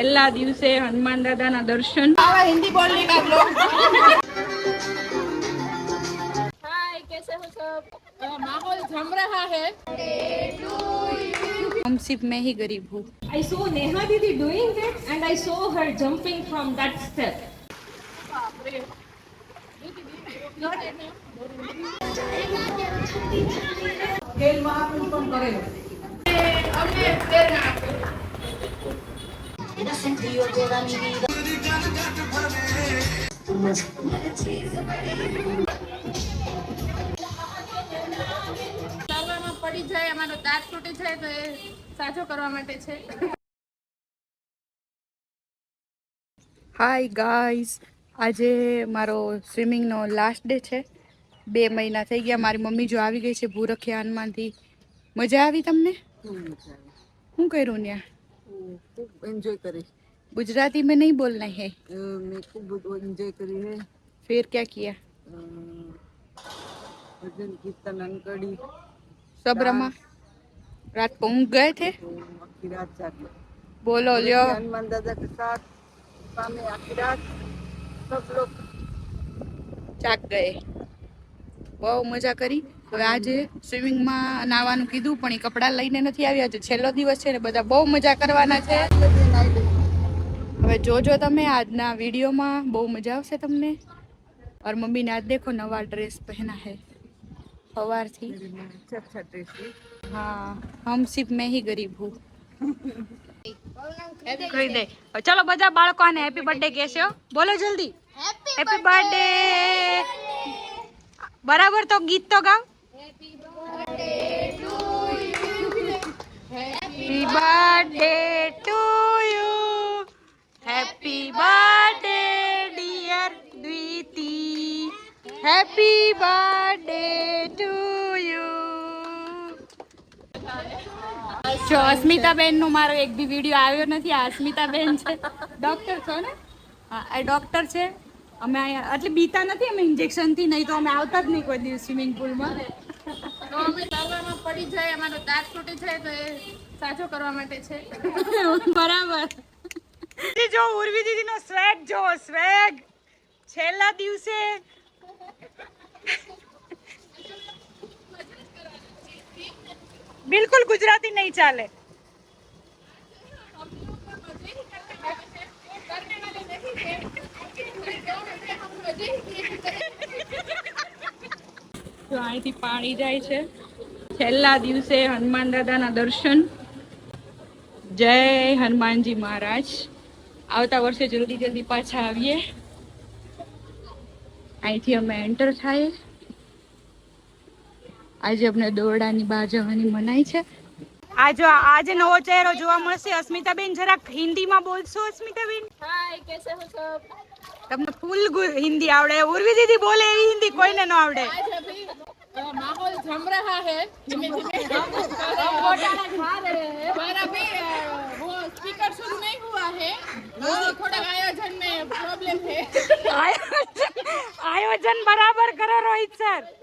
છેલ્લા દિવસે હનુમાન દાદાના દર્શન हिंदी बोलने का लोग हाय कैसे हो सब माहौल जम रहा है हम सिर्फ मैं ही गरीब हूँ I saw Neha Didi doing it and I saw her sentido toda mi vida. પડી જાય અમારો દાંત તૂટી જાય તો એ સાજો કરવા માટે છે. હાય ગાઈસ આજે મારો સ્વિમિંગનો લાસ્ટ ડે છે. બે મહિના થઈ ગયા મારી મમ્મી જો આવી ગઈ છે ભૂરખ્યાનમાંથી. હનુમાનથી મજા આવી તમને? શું કર્યું ત્યાં खूब एंजॉय करे गुजराती में नहीं बोलना है अ, मैं खूब एंजॉय करी है फिर क्या किया अ, भजन कीर्तन अंकड़ी सब रमा रात को ऊँघ गए थे तो आखिर रात जागे बोलो ल्यो हनुमान दादा के साथ पामे आखिर रात सब लोग ચાક ગયે બહુ મજા કરી હવે આજે સ્વિમિંગમાં નાવાનું કીધું પણ એ કપડાં લઈને નથી આવ્યા. છે છેલ્લો દિવસ છે ને બધા બહુ મજા કરવાના છે. હવે જોજો તમે આજના વિડીયોમાં બહુ મજા આવશે તમને. ઓર મમ્મીને આજ દેખો નવા ડ્રેસ પહેના હે સવારથી. હા હમ સિર્ફ મેં હી ગરીબ હું. કહી દે. ચલો બધા બાળકો બાળકોને હેપી બર્થ ડે કહેશો. બોલો જલ્દી. હેપી બર્થ ડે બરાબર તો ગીત તો ગાવ. Happy birthday to you. Happy birthday, dear Dwiti happy birthday to you જો અસ્મિતાબેનનું મારો એક બી વીડિયો આવ્યો નથી. આ અસ્મિતાબેન છે. ડોક્ટર છો ને? હા એ ડોક્ટર છે. અમે અહીંયા એટલે બીતા નથી અમે ઇન્જેક્શનથી નહીં તો અમે આવતા જ નહીં કોઈ દિવસ સ્વિમિંગ પુલમાં તો અમે ચાલવામાં પડી જાય અમારો દાંત તૂટી જાય તો એ સાજો કરવા માટે છે. બરાબર. જો ઉર્વી દીદીનો સ્વેગ જો સ્વેગ છેલ્લા દિવસે બિલકુલ ગુજરાતી નહીં ચાલે તો અહીંથી પાણી જાય છે. છેલ્લા દિવસે હનુમાન દાદાના દર્શન. જય હનુમાનજી મહારાજ. આવતા વર્ષે જલ્દી જલ્દી પાછા આવીએ. અહીંથી અમે એન્ટર થાય. આજે અમને દોરડાની બહાર જવાની મનાય છે. આજે આજે નવો ચહેરો જોવા મળશે. અસ્મિતાબેન જરાક હિન્દીમાં બોલશો અસ્મિતાબેન? હાય કેસે હો સબ? તમને ફૂલ હિન્દી આવડે. ઉર્વી દીદી બોલે એવી હિન્દી કોઈને ન આવડે. माहौल जम रहा है धीमे धीमे पर अभी वो स्पीकर शुरू नहीं हुआ है थोड़ा आयोजन में प्रॉब्लम है आयोजन बराबर करो रोहित सर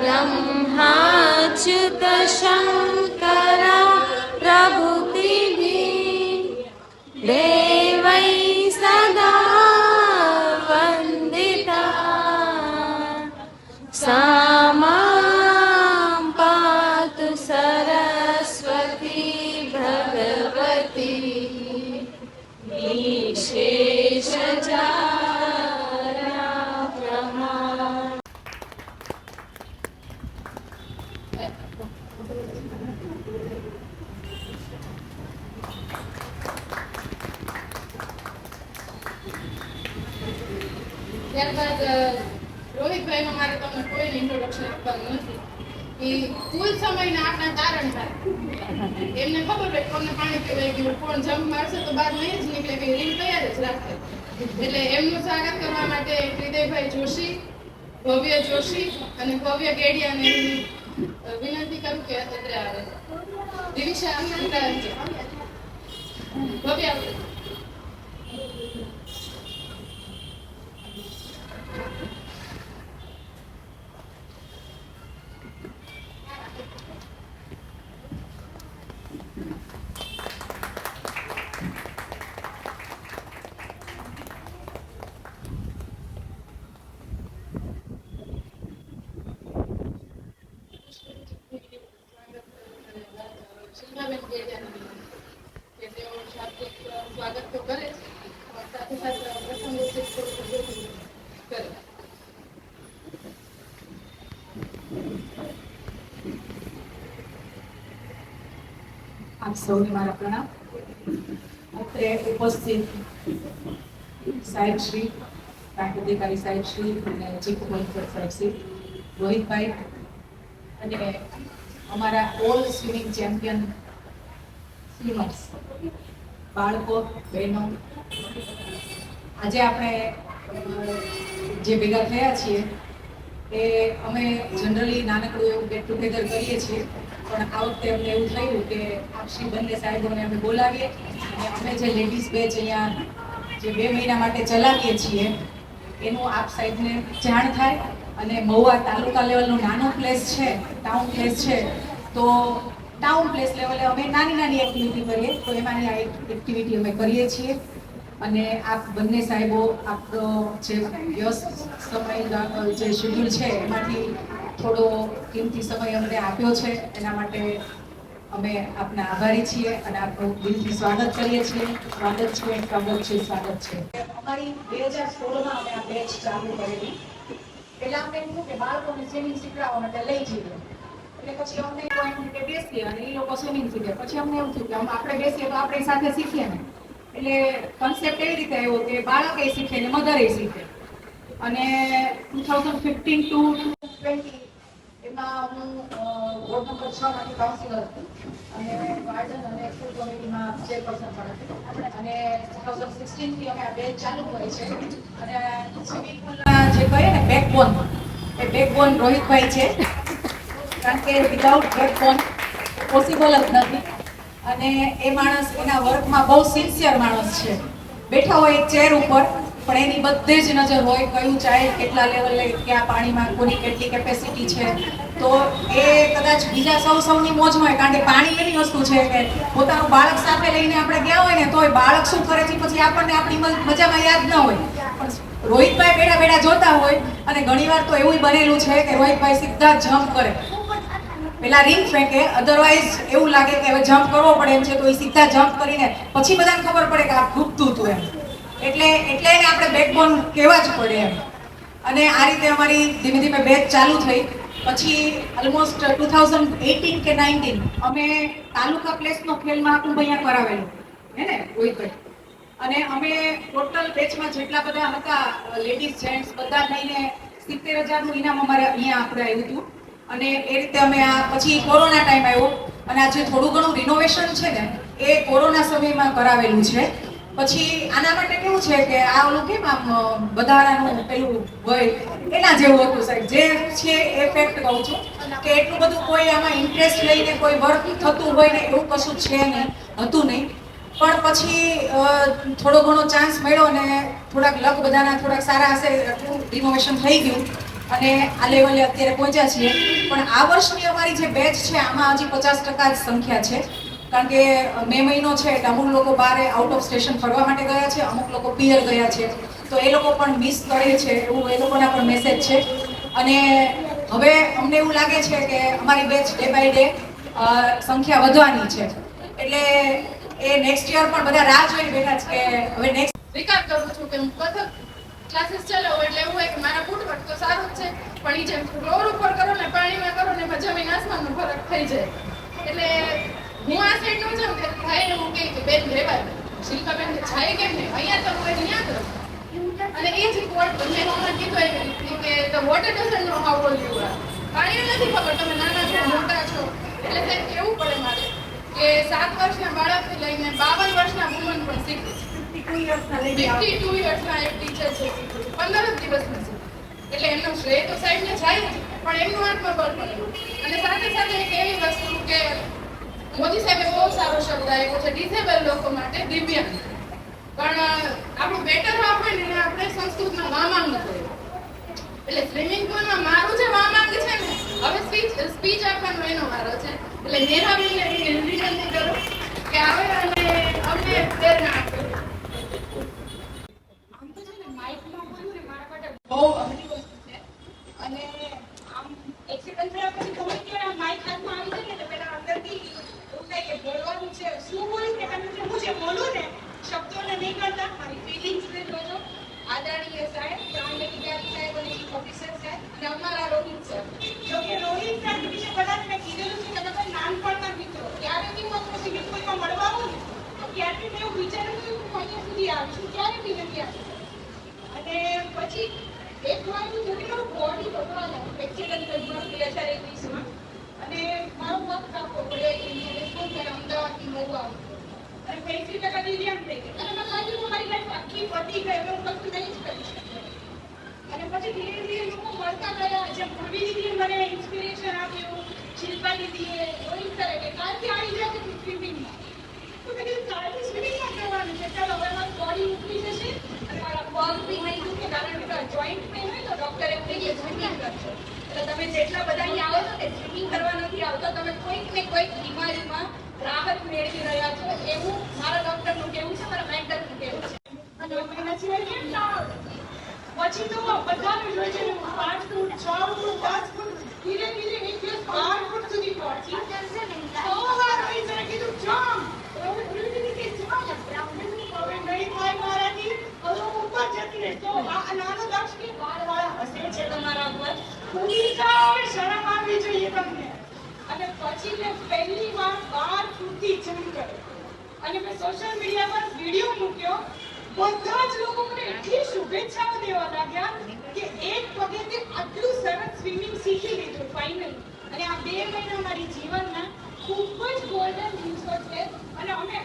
ब्रह्माच्युतशङ्करा प्रभुतिभिः એ સમય ના આપણા તારણદાર એમને ખબર હોય કોને પાણી પીવાઈ ગયું, કોણ જમ મારશે તો બાર નહીં જ નીકળે કે રીલ તૈયાર જ રાખે. એટલે એમનું સ્વાગત કરવા માટે હૃદયભાઈ જોશી, ભવ્ય જોશી અને ભવ્ય ગેડિયાને વિનંતી કરું કે અત્યારે આવે દિવિશા ભવ્ય આવે. શીલાબેન કેડિયાને કે તેઓ શાબ્દિક સ્વાગત તો કરે છે પણ સાથે સાથે પ્રસંગોચિત થોડું બધું કરે આપ સૌને મારા પ્રણામ. અત્રે ઉપસ્થિત સાહેબ શ્રી પ્રાકૃતિકારી સાહેબ શ્રી અને ચીફ ઓફિસર સાહેબ શ્રી રોહિતભાઈ અને અમારા ઓલ સ્વિમિંગ ચેમ્પિયન સ્વિમર્સ બાળકો, બહેનો. આજે આપણે જે ભેગા થયા છીએ, એ અમે જનરલી નાનકડું એવું ગેટ ટુગેધર કરીએ છીએ. પણ આ વખતે અમને એવું થયું કે આપશ્રી બંને સાહેબોને અમે બોલાવીએ અને અમે જે લેડીઝ બેચ અહીંયા જે બે મહિના માટે ચલાવીએ છીએ, એનું આપ સાહેબને જાણ થાય અને મહુવા તાલુકા લેવલનો નાનો પ્લેસ છે ટાઉન પ્લેસ છે, તો ટાઉન પ્લેસ લેવલે અમે નાની નાની એક્ટિવિટી કરીએ, તો એમાંની આ એક્ટિવિટી અમે કરીએ છીએ. અને આપ બંને સાહેબો આપણો જે વ્યસ્ત સમય જે શેડ્યુલ છે, એમાંથી થોડો કિંમતી સમય અમને આપ્યો છે, એના માટે અમે આપના આભારી છીએ અને આપનું દિલથી સ્વાગત કરીએ છીએ. સ્વાગત છે સ્વાગત છે સ્વાગત છે. અમારી બે હજાર સોળમાં અમે આ બેચ ચાલુ કરેલી. પહેલાં અમને એવું કે બાળકોને સ્વિમિંગ શીખવાડવા માટે લઈ જઈએ. એટલે પછી અમને પોઈન્ટ રીતે બેસીએ અને એ લોકો સ્વિમિંગ શીખે. પછી અમને એવું થયું કે આપણે બેસીએ તો આપણે સાથે શીખીએ ને. એટલે કન્સેપ્ટ એવી રીતે આવ્યો કે બાળક શીખે ને મધર શીખે. અને two thousand fifteen to twenty એમાં હું વોર્ડ નંબર છ માંથી કાઉન્સિલર હતી. અને ગાર્ડન અને ફૂડ કમિટીમાં ચેરપર્સન પણ હતી. અને ટુ થાઉઝન્ડ સિક્સટીનથી અમે આ બે ચાલુ કરી છે. અને સ્વિમિંગ પુલના જે કહીએ ને બેકબોન એ બેકબોન રોહિતભાઈ છે. કારણ કે વિધાઉટ બેકબોન પોસિબલ જ નથી. અને એ માણસ એના વર્કમાં બહુ સિન્સિયર માણસ છે. બેઠા હોય ચેર ઉપર પણ એની બધે જ નજર હોય કયું ચાઇલ્ડ કેટલા લેવલે ક્યાં પાણીમાં કોની કેટલી કેપેસિટી છે. તો એ કદાચ બીજા સૌ સૌની મોજમાં હોય કારણ કે પાણી એવી વસ્તુ છે કે પોતાનું બાળક સાથે લઈને આપણે ગયા હોય ને તો એ બાળક શું કરે છે પછી આપણને આપણી મજામાં યાદ ન હોય. પણ રોહિતભાઈ બેડા બેડા જોતા હોય, અને ઘણીવાર તો એવું બનેલું છે કે રોહિતભાઈ સીધા જમ્પ કરે. પેલા રિંગ ફેંકે અધરવાઇઝ એવું લાગે કે હવે જમ્પ કરવો પડે એમ છે, તો એ સીધા જમ્પ કરીને પછી બધાને ખબર પડે કે આ ડૂબતું હતું એમ. એટલે એટલે એને આપણે બેકબોન કહેવા જ પડે એમ. અને આ રીતે અમારી ધીમે ધીમે બેચ ચાલુ થઈ. પછી ઓલમોસ્ટ ટુ થાઉઝન્ડ એટીન કે નાઇન્ટીન અમે તાલુકા પ્લેસનો ખેલ મહાકુંભ અહીંયા કરાવેલો. હે ને? રોહિતભાઈ અને અમે ટોટલ બેચમાં જેટલા બધા હતા લેડીઝ જેન્ટ્સ બધા થઈને સિત્તેર હજારનું ઇનામ અમારે અહીંયા આપણે આવ્યું હતું. અને એ રીતે અમે આ, પછી કોરોના ટાઈમ આવ્યો. અને આ જે થોડું ઘણું રિનોવેશન છે ને, એ કોરોના સમયમાં કરાવેલું છે. પછી આના માટે કેવું છે કે આ ઓલું કેમ આમ વધારાનું પેલું હોય? એના જેવું હતું સાહેબ. જે છે એ ફેક્ટ કહું છું કે એટલું બધું કોઈ આમાં ઇન્ટરેસ્ટ લઈને કોઈ વર્ક થતું હોય ને એવું કશું છે નહીં, હતું નહીં. પણ પછી થોડો ઘણો ચાન્સ મળ્યો ને થોડાક લક બધાના થોડાક સારા હશે રિનોવેશન થઈ ગયું. અને આ લેવલે અત્યારે પહોંચ્યા છીએ. પણ આ વર્ષની અમારી જે બેચ છે, આમાં હજી પચાસ ટકા જ સંખ્યા છે. કારણ કે મે મહિનો છે એટલે અમુક લોકો બારે આઉટ ઓફ સ્ટેશન ફરવા માટે ગયા છે, અમુક લોકો પિયર ગયા છે. તો એ લોકો પણ મિસ કરે છે, એવું એ લોકોના પણ મેસેજ છે. અને હવે અમને એવું લાગે છે કે અમારી બેચ ડે બાય ડે સંખ્યા વધવાની છે. એટલે એ નેક્સ્ટ યર પણ બધા રાહ જોઈને બેઠા છે કે હવે નેક્સ્ટ સ્વીકાર કરું છું કે હું કથક ક્લાસીસ ચલાવું એટલે એવું હોય કે મારા ફૂટવર્ક તો સારું જ છે, પણ એ જેમ ફ્લોર ઉપર કરો ને પાણીમાં કરો ને એમાં જમીન આસમાનનો ફરક થઈ જાય. એટલે હું આ સાઈડનું જાઉં ત્યારે થાય એવું કહે કે, બેન રહેવાય શિલ્પાબેન જાય કેમ નહીં અહીંયા તો હું અહીંયા કરું. અને એ જ કોર્ટ મેં હમણાં કીધું એવી રીતે કે the water doesn't know how all you are પાણી નથી ખબર, તમે નાના છો, મોટા છો. એટલે સાહેબ કેવું પડે મારે કે સાત વર્ષના બાળકથી લઈને બાવન વર્ષના વુમન પણ શીખે છે. ફિફ્ટી ટુ યર્સના એક ટીચર છે. પંદર જ દિવસમાં છે. એટલે એમનો શ્રેય તો સાહેબને જાય પણ એમનું આત્મબળ પણ અને સાથે સાથે એક એવી વસ્તુ કે મોદી સાહેબે બહુ સારો શબ્દ આવ્યો છે, ડિસેબલ લોકો માટે દિવ્યાંગ. પણ આપણું બેટર હોય ને આપણે સંસ્કૃતમાં વામાંગ કર્યો એટલે સ્વિમિંગ પુલમાં મારું જે વામાંગ છે ને, હવે સ્પીચ સ્પીચ આપવાનો એનો વારો છે. એટલે નેહાબેનને વિનંતી કરું કે આવે અને અમને પ્રેરણા આપે. આમ તો છે ને માઇકમાં બોલું ને, મારા માટે બહુ અઘરી વસ્તુ છે અને આમ એક્સિડન્ટ થયા પછી ખબર કે આ માઇક હાથમાં આવી જાય ને તો પેલા અંદરથી એવું થાય કે બોલવાનું છે શું બોલું કે કારણ કે હું જે બોલું ને, શબ્દોને નહીં કરતા. મારી ફિલિંગ્સ ને જોજો. આદરણીય સાહેબ પ્રાણ અધિકારી સાહેબ અને ઓફિસર સાહેબ અને અમારા રોહિત સર જો કે રોહિત સાહેબ વિશે કદાચ મેં કીધેલું છે કે તમે નાનપણના મિત્રો. ક્યારેથી હું તમને સ્વિમિંગ પુલમાં મળવા આવું ને તો ક્યારથી મેં એવું વિચાર્યું કે હું અહીંયા સુધી આવીશું ક્યારે બી નથી આવી. અને પછી એક વાર હું જોઈ મારું બોડી ભગવાન એક્સિડન્ટ થયું બે હજાર એકવીસમાં. અને મારો મત કાપવો પડ્યો. ઇન્જિનિયર સ્કૂલ મેં અમદાવાદથી મહુવા આવ્યો અને મેં એસી મારી લાઈફ આખી પતી ગઈ હવે હું નહીં કરી શકતી અને પછી ધીરે ધીરે લોકો મળતા ગયા જેમ પૂર્વી મને ઇન્સ્પિરેશન આપ્યું શિલ્પા દીદીએ રોહિત સરે કે કાલથી આવી જાય કે સ્વિમિંગમાં તો મેં કીધું કાલથી સ્વિમિંગમાં છે ચાલો હવે જશે અને મારા પગ કારણ કે જોઈન્ટ પેન હોય તો ડોક્ટર કહીએ સ્વિમિંગ કરશો એટલે તમે જેટલા બધા આવો છો ને સ્વિમિંગ કરવા નથી આવતો તમે કોઈક ને કોઈક બીમારીમાં રાહત મેળવી રહ્યા છો એવું મારા ડોક્ટરનું કેવું છે મારા મેન્ટરનું કેવું છે? પછી તો બધાનું જોઈ છે હું પાંચ ફૂટ છ ફૂટ દસ ફૂટ ધીરે ધીરે એક દિવસ બાર ફૂટ સુધી પહોંચી. સો વાર આવી જરા કીધું હું ભૂલી કે હવે નહીં થાય મારાથી હવે ઉપર જતી રહીશ. તો આ નાનો દક્ષ કે વાળવાળા હસે છે તમારા ઉપર? પૂરી શરમ આવવી જોઈએ તમને. પછી મેં પહેલી વાર બાર ફૂટથી જમ્પ કર્યો. અને મેં સોશિયલ મીડિયા પર વીડિયો મૂક્યો. બધા જ લોકો મને એટલી શુભેચ્છાઓ દેવા લાગ્યા કે એક પગેથી આટલું સરસ સ્વિમિંગ શીખી લીધું ફાઇનલ અને આ બે મહિના મારી જીવનના ખૂબ જ ગોલ્ડન દિવસો છે. અને અમે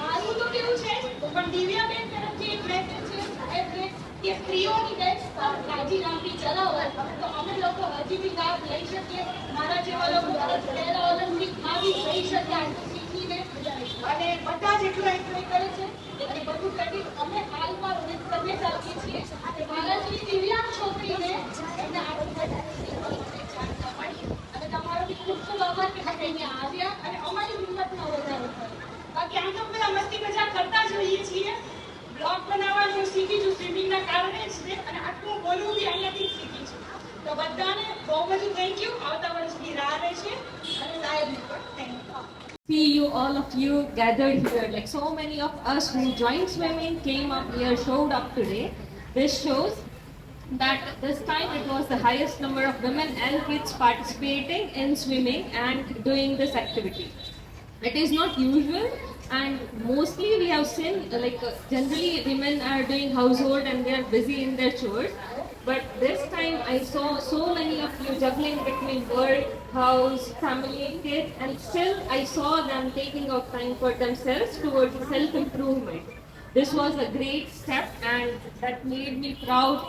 મારું તો કેવું છે પણ દિવ્યાબેન તરફથી એક મેસેજ છે. સાહેબને કે સ્ત્રીઓની બેચ રાજી રામથી ચલાવો તો અમે લોકો હજી બી લાભ લઈ શકીએ. મારા જેવા લોકો પહેલા ઓલિમ્પિકમાં બી જઈ શક્યા શીખીને અને બધા જ એટલો એન્જોય કરે છે અને બધું કરી અમે હાલમાં સરને જ છીએ. મારા જેવી દિવ્યાંગ છોકરીને many of us who joined swimming came up here showed up today. This shows that this time it was the highest number of women and kids participating in swimming and doing this activity. It is not usual and mostly we have seen like generally women are doing household and they are busy in their chores but this time i saw so many of you juggling between work house family kids and still i saw them taking out time for themselves towards self improvement this was a great step and that made me proud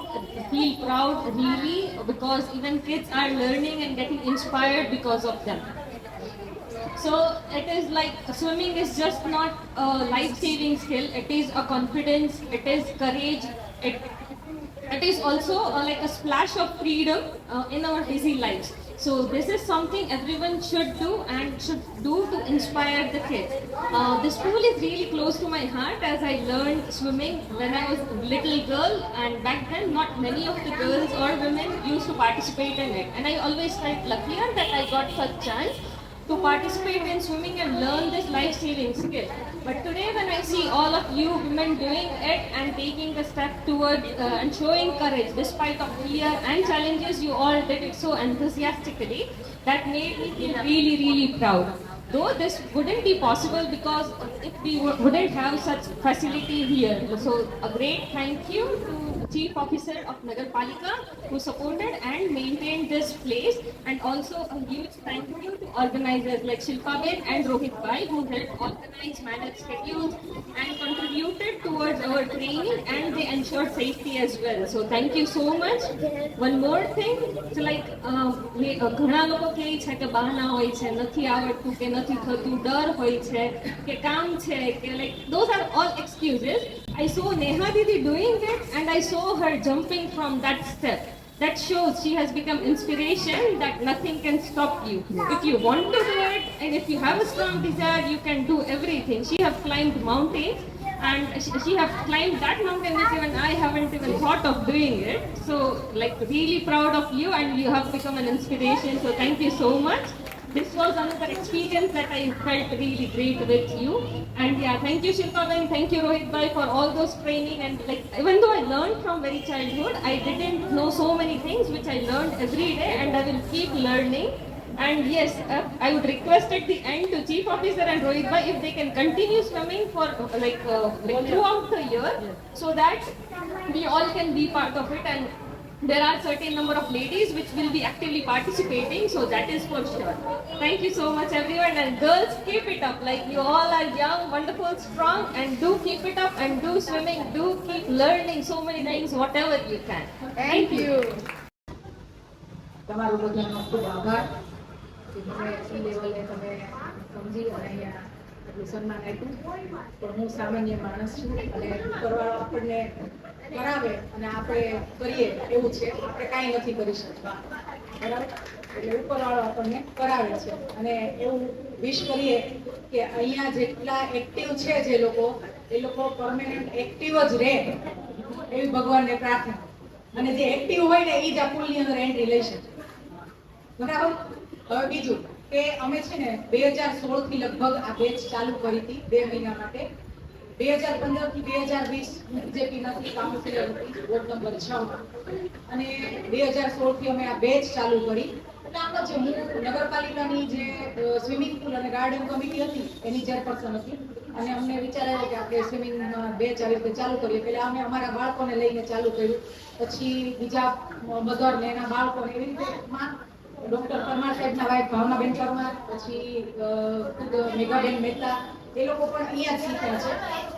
feel proud really because even kids are learning and getting inspired because of them so it is like swimming is just not a life-saving skill. It is a confidence. It is courage. It it is also uh, like a splash of freedom uh, in our busy lives. So this is something everyone should do and should do to inspire the kids. Uh, this pool is really close to my heart as I learned swimming when I was a little girl and back then not many of the girls or women used to participate in it and I always felt luckier that I got such chance to participate in swimming and learn this life-saving skill. But today when I see all of you women doing it and taking the step toward uh, and showing courage despite of fear and challenges, you all did it so enthusiastically. That made me feel really, really proud. Though this wouldn't be possible because if we wo- wouldn't have such facility here. So a great thank you to Chief Officer of Nagar Palika who supported and maintained this place and also a huge thank you to organizers like Shilpa Ben and Rohit Bhai who helped organize, manage schedules and contributed towards our training and they ensured safety as well. So thank you so much. One more thing, so like um, મે- અ, ઘણા લોકો કહે છે કે બહાના હોય છે નથી આવડતું કે નથી થતું ડર હોય છે કે કામ છે કે like those are all excuses. I saw Neha Didi doing it and I saw her jumping from that step. That shows she has become inspiration that nothing can stop you. If you want to do it and if you have a strong desire, you can do everything. She have climbed mountains and she, she have climbed that mountain which even I haven't even thought of doing it. So like really proud of you and you have become an inspiration. So thank you so much. This was another experience that I felt really great with you. And yeah, thank you Shilpa Ben, thank you Rohit Bhai for all those training and like even though I learned from very childhood, I didn't know so many things which I learned every day and I will keep learning. And yes, uh, I would request at the end to Chief Officer and Rohit Bhai if they can continue swimming for like, uh, like throughout the year so that we all can be part of it and there are certain number of ladies which will be actively participating so that is for sure thank you so much everyone and girls keep it up like you all are young wonderful strong and do keep it up and do swimming do keep learning so many things whatever you can thank you તમારો બધાનો ખૂબ આભાર કે તમે એ લેવલે તમે સમજી અને અહીંયા આટલું સન્માન આપ્યું પણ હું સામાન્ય માણસ છું અને ઉપરવાળો આપણને કરાવે અને આપણે કરીએ, એવું છે. આપણે કાંઈ નથી કરી શકતા. બરાબર? એટલે ઉપરવાળો આપણને કરાવે છે. અને એવું વિશ કરીએ કે અહીંયા જેટલા એક્ટિવ છે જે લોકો, એ લોકો પરમેનન્ટ એક્ટિવ જ રહે. એવી ભગવાનને પ્રાર્થના. અને જે એક્ટિવ હોય ને એ જ આ પુલની અંદર એન્ટ્રી લઈ શકે. બરાબર? હવે બીજું કે અમે છે ને, બે હજાર સોળથી લગભગ આ બેચ ચાલુ કરી હતી, બે મહિના માટે. બે હજાર પંદરથી બે હજાર વીસ બીજેપી નથી કાઉન્સિલર હતી વોર્ડ નંબર છ અને બે હજાર સોળથી અમે આ બેચ ચાલુ કરી. એટલે આમ જે હું નગરપાલિકાની જે સ્વિમિંગ પુલ અને ગાર્ડન કમિટી હતી, એની ચેરપર્સન હતી. અને અમને વિચાર કે આપણે સ્વિમિંગ બેચ આવી રીતે ચાલુ કરીએ. પહેલાં અમે અમારા બાળકોને લઈને ચાલુ કર્યું. પછી બીજા મધર ને એના બાળકોને એવી રીતે ડોક્ટર પરમાર સાહેબના વાઇફ ભાવનાબેન પરમાર, પછી મેઘાબેન મહેતા એ લોકો પણ અહીંયા જ શીખ્યા છે.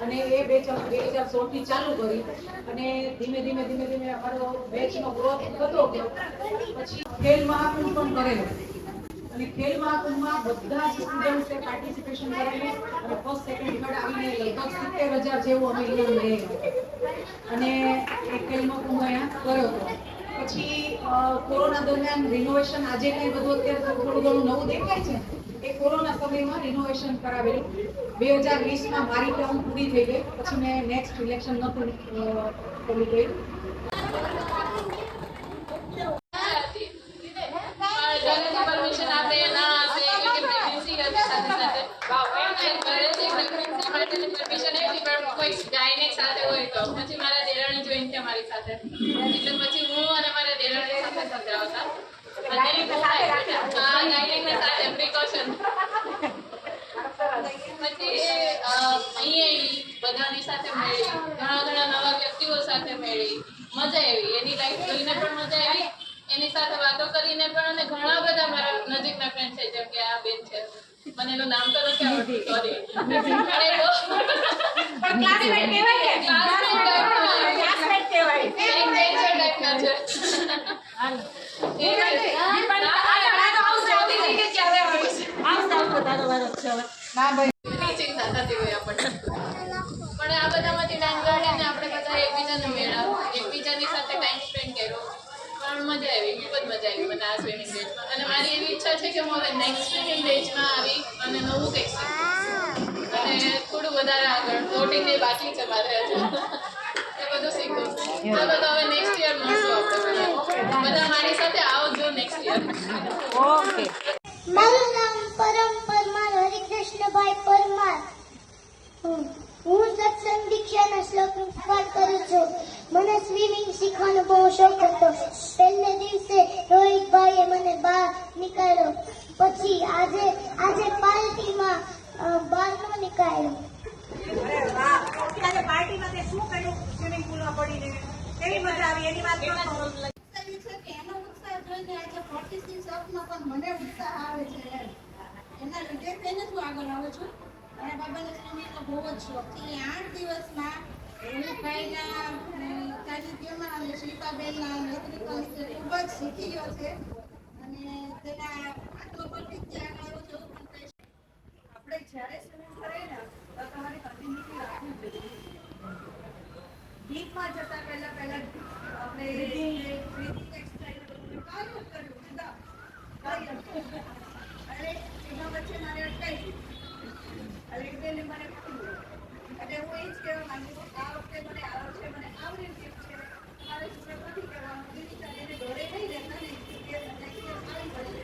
અને એ બેચ બે હજાર સોળથી ચાલુ કરી. અને ધીમે ધીમે ધીમે ધીમે અમારો બેચનો ગ્રોથ થતો ગયો. પછી ખેલ મહાકુંભ પણ કરેલો. અને ખેલ મહાકુંભમાં બધા જ સ્ટુડન્ટ્સે પાર્ટિસિપેશન કરેલું. અને ફર્સ્ટ સેકન્ડ થર્ડ આવીને લગભગ સિત્તેર હજાર જેવું અમે ઇનામ લઈ અને એ ખેલ મહાકુંભ અહીંયા કર્યો હતો. પછી કોરોના દરમિયાન રિનોવેશન આજે કઈ બધું અત્યારે થોડું ઘણું નવું દેખાય છે. એ કોરોના સમયમાં રિનોવેશન કરાવેલું. બે હજાર વીસમાં મારી ટર્મ પૂરી થઈ ગઈ. પછી મેં નેક્સ્ટ ઇલેક્શન નહોતું અ, પેલું કર્યું પરમિશન આપે ના આપે કે પ્રેગ્નન્સી હતી સાથે સાથે પ્રેગ્નન્સી માટેની પરમિશન આપી પણ કોઈ ગાયનેક સાથે હોય તો પછી મારા દેરાણી જોઈન છે મારી સાથે એટલે પછી હું અને મારા દેરાણી સાથે સંકળાવતા અને હા ગાયનેકને સાથે પ્રિકોશન પછી અ, અહીંયા બધાની સાથે મળી ઘણા ઘણા નવા વ્યક્તિઓ સાથે મળી મજા આવી. એની લાઈફ જોઈને પણ મજા આવી. એની સાથે વાતો કરીને પણ અને ઘણા બધા મારા નજીકના ફ્રેન્ડ છે જેમ કે આ બેન છે. મને એનું નામ તો નથી આવડતું સોરી ના? ભાઈ. ટીચિંગ થતી હોય આપણને. જ મજા આ સ્વિમિંગ ડેજમાં અને મારી એવી ઈચ્છા છે કે હું હવે નેક્સ્ટ સ્વિમિંગ ડેજમાં આવી અને નવું કંઈક શીખું. અને થોડું વધારે આગળ. ફ્લોટિંગ ને બાકી છે મારે હજુ. એ બધું શીખું ચાલો તો હવે નેક્સ્ટ યર મળશું આપણે બધા. બધા મારી સાથે આવજો નેક્સ્ટ યર ઓકે. મારું નામ પરમ પરમાર હરિકૃષ્ણભાઈ પરમાર. હું સત્સંગ દીક્ષાના શ્લોકનું પાઠ કરું છું. મને સ્વિમિંગ શીખવાનો બહુ શોખ હતો. પહેલે દિવસે રોહિતભાઈએ મને બહાર નીકાળ્યો. પછી આજે આજે પાર્ટીમાં બહાર નો નીકાળ્યો. અરે વાહ! અત્યારે પાર્ટીમાં શું કર્યું? સ્વિમિંગ પુલમાં પડીને. કેવી મજા આવી? એની વાત કરો છે કે એનો ઉત્સાહ જોઈને આજે પ્રોટીસની શોખમાં પણ મને ઉત્સાહ આવે છે. એના લીધે તેને હું આગળ આવે છું. અને બાબાને તો બહુ જ શોખ છે. એ આઠ દિવસમાં રોહિતભાઈના સાનિધ્યમાં અને શિલ્પાબેનના નેતૃત્વથી તે ખૂબ જ શીખી ગયો છે. અને તેના આત્મ પરથી જ આગળ પણ કહી આપણે જ્યારે સ્વિમિંગ કરીએ ને તો તમારે કન્ટિન્યુટી રાખવું જોઈએ. ડીપમાં જતા પહેલા પહેલા આપણે breathing exercise કાર્ય કર્યું અરે એના વચ્ચે મારે અટકાઈ એટલે મને કીધું. અને હું એ જ કહેવા માંગુ છું આ વખતે મને આવડશે મને આવડી ગયું છે મારે સ્વિમિંગ નથી કરવાનું બીજી ચાલીને દોડે નહીં રહેતા ને કે સારી પડશે